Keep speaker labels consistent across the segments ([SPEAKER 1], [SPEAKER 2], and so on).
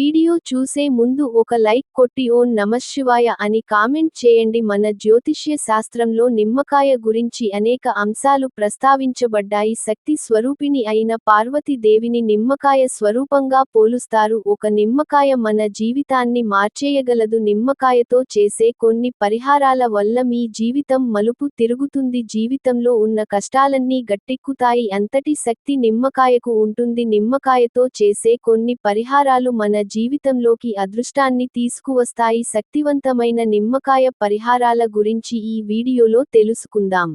[SPEAKER 1] Video video చూసే ముందు ఒక లైక్ కొట్టి ఓం నమశివాయ అని కామెంట్ చేయండి. మన జ్యోతిష్య శాస్త్రంలో నిమ్మకాయ గురించి అనేక అంశాలు ప్రస్తావించబడ్డాయి. శక్తి స్వరూపిణి అయిన పార్వతీదేవిని నిమ్మకాయ స్వరూపంగా పోలుస్తారు. ఒక నిమ్మకాయ మన జీవితాన్ని మార్చేయగలదు. నిమ్మకాయతో చేసే కొన్ని పరిహారాల వల్ల మీ జీవితం మలుపు తిరుగుతుంది. జీవితంలో ఉన్న కష్టాలన్నీ గట్టెక్కుతాయి. అంతటి శక్తి నిమ్మకాయకు ఉంటుంది. నిమ్మకాయతో చేసే కొన్ని పరిహారాలు మన జీవితంలోకి అదృష్టాన్ని తీసుకువస్తాయి. శక్తివంతమైన నిమ్మకాయ పరిహారాల గురించి ఈ వీడియోలో తెలుసుకుందాం.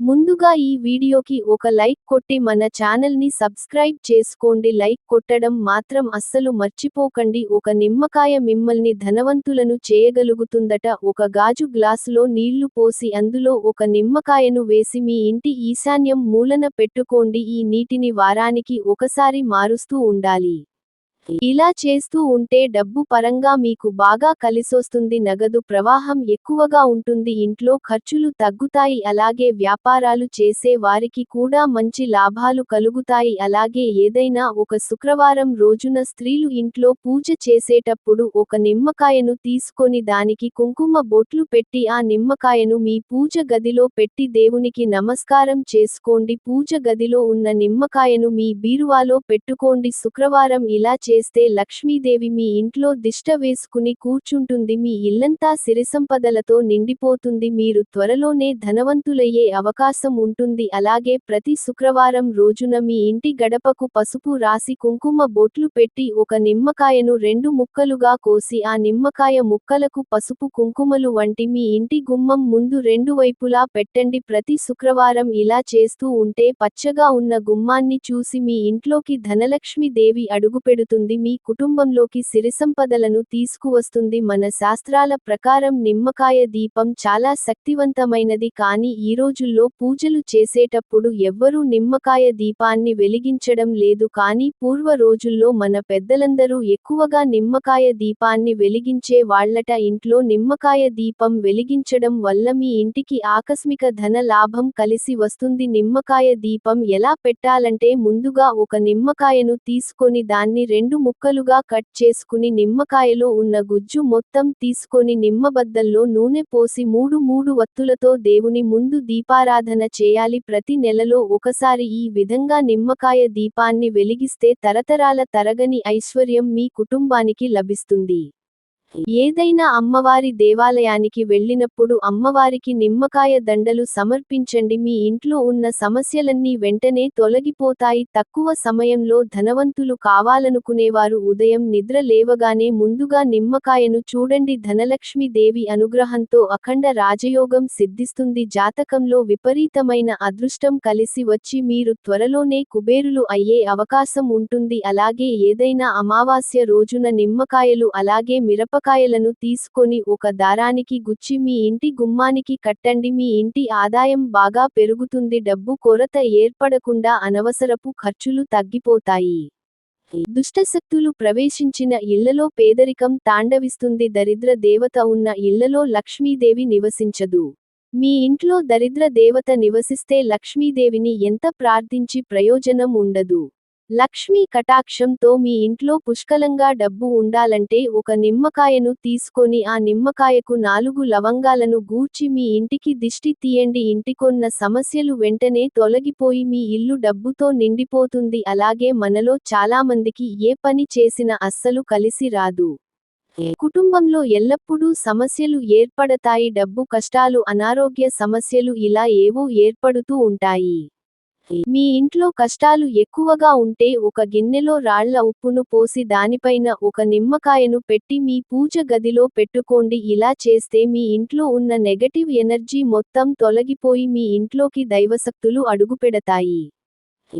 [SPEAKER 1] ముందుగా ఈ వీడియోకి ఒక లైక్ కొట్టి మన ఛానల్ని సబ్స్క్రైబ్ చేసుకోండి. లైక్ కొట్టడం మాత్రం అస్సలు మర్చిపోకండి. ఒక నిమ్మకాయ మిమ్మల్ని ధనవంతులను చేయగలుగుతుందట. ఒక గాజు గ్లాసులో నీళ్ళు పోసి అందులో ఒక నిమ్మకాయను వేసి మీ ఇంటి ఈశాన్యం మూలన పెట్టుకోండి. ఈ నీటిని వారానికి ఒకసారి మారుస్తూ ఉండాలి. ఇలా చేస్తూ ఉంటే డబ్బు పరంగా మీకు బాగా కలిసొస్తుంది నగదు ప్రవాహం ఎక్కువగా ఉంటుంది ఇంట్లో ఖర్చులు తగ్గుతాయి అలాగే వ్యాపారాలు చేసే వారికి కూడా మంచి లాభాలు కలుగుతాయి. అలాగే ఏదైనా ఒక శుక్రవారం రోజున స్త్రీలు ఇంట్లో పూజ చేసేటప్పుడు ఒక నిమ్మకాయను తీసుకొని దానికి కుంకుమ బొట్లు పెట్టి ఆ నిమ్మకాయను మీ పూజ గదిలో పెట్టి దేవునికి నమస్కారం చేసుకోండి. పూజ గదిలో ఉన్న నిమ్మకాయను మీ బీరువాలో పెట్టుకోండి. శుక్రవారం ఇలా చేస్తే లక్ష్మీదేవి మీ ఇంట్లో దిష్ట వేసుకుని కూర్చుంటుంది. మీ ఇల్లంతా సిరిసంపదలతో నిండిపోతుంది. మీరు త్వరలోనే ధనవంతులయ్యే అవకాశం ఉంటుంది. అలాగే ప్రతి శుక్రవారం రోజున మీ ఇంటి గడపకు పసుపు రాసి కుంకుమ బొట్లు పెట్టి ఒక నిమ్మకాయను రెండు ముక్కలుగా కోసి ఆ నిమ్మకాయ ముక్కలకు పసుపు కుంకుమలు వంటి మీ ఇంటి గుమ్మం ముందు రెండు వైపులా పెట్టండి. ప్రతి శుక్రవారం ఇలా చేస్తూ ఉంటే పచ్చగా ఉన్న గుమ్మాన్ని చూసి మీ ఇంట్లోకి ధనలక్ష్మి దేవి అడుగుపెడుతుంది. మీ కుటుంబంలోకి సిరిసంపదలను తీసుకువస్తుంది. మన శాస్త్రాల ప్రకారం నిమ్మకాయ దీపం చాలా శక్తివంతమైనది. కానీ ఈ రోజుల్లో పూజలు చేసేటప్పుడు ఎవ్వరూ నిమ్మకాయ దీపాన్ని వెలిగించడం లేదు. కానీ పూర్వ రోజుల్లో మన పెద్దలందరూ ఎక్కువగా నిమ్మకాయ దీపాన్ని వెలిగించే వాళ్ళట ఇంట్లో నిమ్మకాయ దీపం వెలిగించడం వల్ల మీ ఇంటికి ఆకస్మిక ధన లాభం కలిసి వస్తుంది. నిమ్మకాయ దీపం ఎలా పెట్టాలంటే ముందుగా ఒక నిమ్మకాయను తీసుకొని దాన్ని రెండు ముక్కలుగా కట్ చేసుకుని నిమ్మకాయలో ఉన్న గుజ్జు మొత్తం తీసుకొని నిమ్మబద్దల్లో నూనె పోసి మూడు మూడు వత్తులతో దేవుని ముందు దీపారాధన చేయాలి. ప్రతి నెలలో ఒకసారి ఈ విధంగా నిమ్మకాయ దీపాన్ని వెలిగిస్తే తరతరాల తరగని ఐశ్వర్యం మీ కుటుంబానికి లభిస్తుంది. ఏదైనా అమ్మవారి దేవాలయానికి వెళ్ళినప్పుడు అమ్మవారికి నిమ్మకాయ దండలు సమర్పించండి. మీ ఇంట్లో ఉన్న సమస్యలన్నీ వెంటనే తొలగిపోతాయి. తక్కువ సమయంలో ధనవంతులు కావాలనుకునేవారు ఉదయం నిద్ర లేవగానే ముందుగా నిమ్మకాయను చూడండి. ధనలక్ష్మి దేవి అనుగ్రహంతో అఖండ రాజయోగం సిద్ధిస్తుంది. జాతకంలో విపరీతమైన అదృష్టం కలిసి వచ్చి మీరు త్వరలోనే కుబేరులు అయ్యే అవకాశం ఉంటుంది. అలాగే ఏదైనా అమావాస్య రోజున నిమ్మకాయలు అలాగే మిరప మిరపకాయలను తీసుకొని ఒక దారానికి గుచ్చి మీ ఇంటి గుమ్మానికి కట్టండి. మీ ఇంటి ఆదాయం బాగా పెరుగుతుంది. డబ్బు కొరత ఏర్పడకుండా అనవసరపు ఖర్చులు తగ్గిపోతాయి. దుష్టశక్తులు ప్రవేశించిన ఇళ్ళలో పేదరికం తాండవిస్తుంది. దరిద్ర దేవత ఉన్న ఇళ్ళలో లక్ష్మీదేవి నివసించదు. మీ ఇంట్లో దరిద్ర దేవత నివసిస్తే లక్ష్మీదేవిని ఎంత ప్రార్థించి ప్రయోజనం ఉండదు. లక్ష్మీ కటాక్షంతో మీ ఇంట్లో పుష్కలంగా డబ్బు ఉండాలంటే ఒక నిమ్మకాయను తీసుకొని ఆ నిమ్మకాయకు నాలుగు లవంగాలను గూర్చి మీ ఇంటికి దిష్టి తీయండి. ఇంటికొన్న సమస్యలు వెంటనే తొలగిపోయి మీ ఇల్లు డబ్బుతో నిండిపోతుంది. అలాగే మనలో చాలామందికి ఏ పని చేసినా అస్సలు కలిసి రాదు. కుటుంబంలో ఎల్లప్పుడూ సమస్యలు ఏర్పడతాయి. డబ్బు కష్టాలు అనారోగ్య సమస్యలు ఇలా ఏవో ఏర్పడుతూ ఉంటాయి. మీ ఇంట్లో కష్టాలు ఎక్కువగా ఉంటే ఒక గిన్నెలో రాళ్ళ ఉప్పును పోసి దానిపైన ఒక నిమ్మకాయను పెట్టి మీ పూజ గదిలో పెట్టుకోండి. ఇలా చేస్తే మీ ఇంట్లో ఉన్న నెగటివ్ ఎనర్జీ మొత్తం తొలగిపోయి మీ ఇంట్లోకి దైవశక్తులు అడుగుపెడతాయి.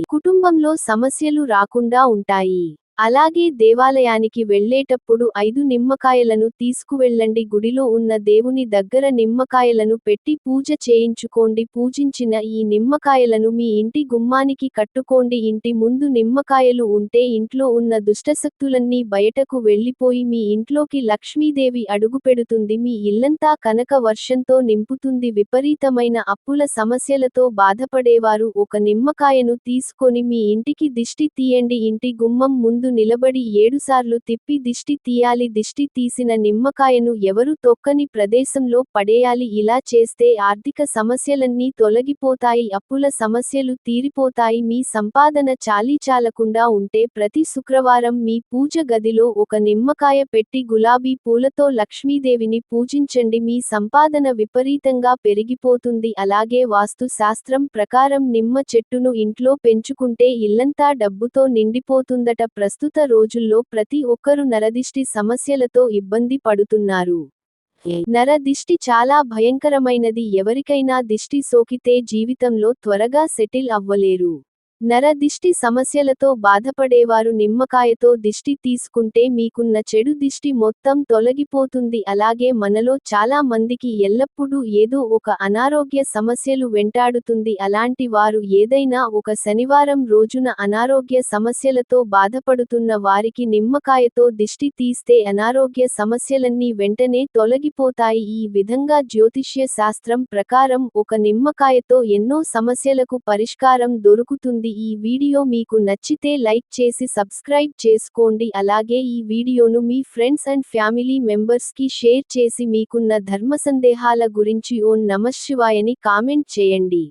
[SPEAKER 1] కుటుంబంలో సమస్యలు రాకుండా ఉంటాయి. అలాగే దేవాలయానికి వెళ్ళేటప్పుడు ఐదు నిమ్మకాయలను తీసుకువెళ్ళండి. గుడిలో ఉన్న దేవుని దగ్గర నిమ్మకాయలను పెట్టి పూజ చేయించుకోండి. పూజించిన ఈ నిమ్మకాయలను మీ ఇంటి గుమ్మానికి కట్టుకోండి. ఇంటి ముందు నిమ్మకాయలు ఉంటే ఇంట్లో ఉన్న దుష్టశక్తులన్నీ బయటకు వెళ్ళిపోయి మీ ఇంట్లోకి లక్ష్మీదేవి అడుగుపెడుతుంది. మీ ఇల్లంతా కనక వర్షంతో నింపుతుంది. విపరీతమైన అప్పుల సమస్యలతో బాధపడేవారు. ఒక నిమ్మకాయను తీసుకొని మీ ఇంటికి దిష్టి తీయండి. ఇంటి గుమ్మం ముందు నిలబడి ఏడుసార్లు తిప్పి దిష్టి తీయాలి దిష్టి తీసిన నిమ్మకాయను ఎవరు తొక్కని ప్రదేశంలో పడేయాలి. ఇలా చేస్తే ఆర్థిక సమస్యలన్నీ తొలగిపోతాయి అప్పుల సమస్యలు తీరిపోతాయి. మీ సంపాదన చాలీచాలకుండా ఉంటే ప్రతి శుక్రవారం మీ పూజ గదిలో ఒక నిమ్మకాయ పెట్టి గులాబీ పూలతో లక్ష్మీదేవిని పూజించండి. మీ సంపాదన విపరీతంగా పెరిగిపోతుంది. అలాగే వాస్తు శాస్త్రం ప్రకారం నిమ్మ చెట్టును ఇంట్లో పెంచుకుంటే ఇల్లంతా డబ్బుతో నిండిపోతుందట. ప్రస్తుతం ప్రస్తుత రోజుల్లో ప్రతి ఒక్కరూ నరదిష్టి సమస్యలతో ఇబ్బంది పడుతున్నారు. నరదిష్టి చాలా భయంకరమైనది ఎవరికైనా దిష్టి సోకితే జీవితంలో త్వరగా సెటిల్ అవ్వలేరు. నర దిష్టి సమస్యలతో బాధపడేవారు నిమ్మకాయతో దిష్టి తీసుకుంటే మీకున్న చెడు దిష్టి మొత్తం తొలగిపోతుంది. అలాగే మనలో చాలా మందికి ఎల్లప్పుడూ ఏదో ఒక అనారోగ్య సమస్యలు వెంటాడుతుంది. అలాంటి వారు ఏదైనా ఒక శనివారం రోజున అనారోగ్య సమస్యలతో బాధపడుతున్న వారికి నిమ్మకాయతో దిష్టి తీస్తే అనారోగ్య సమస్యలన్నీ వెంటనే తొలగిపోతాయి. ఈ విధంగా జ్యోతిష్య శాస్త్రం ప్రకారం ఒక నిమ్మకాయతో ఎన్నో సమస్యలకు పరిష్కారం దొరుకుతుంది. ఈ వీడియో మీకు నచ్చితే లైక్ చేసి సబ్స్క్రైబ్ చేసుకోండి. అలాగే ఈ వీడియోను మీ ఫ్రెండ్స్ అండ్ ఫ్యామిలీ మెంబర్స్కి షేర్ చేసి మీకున్న ధర్మ సందేహాల గురించి ఓ నమశివాయని కామెంట్ చేయండి.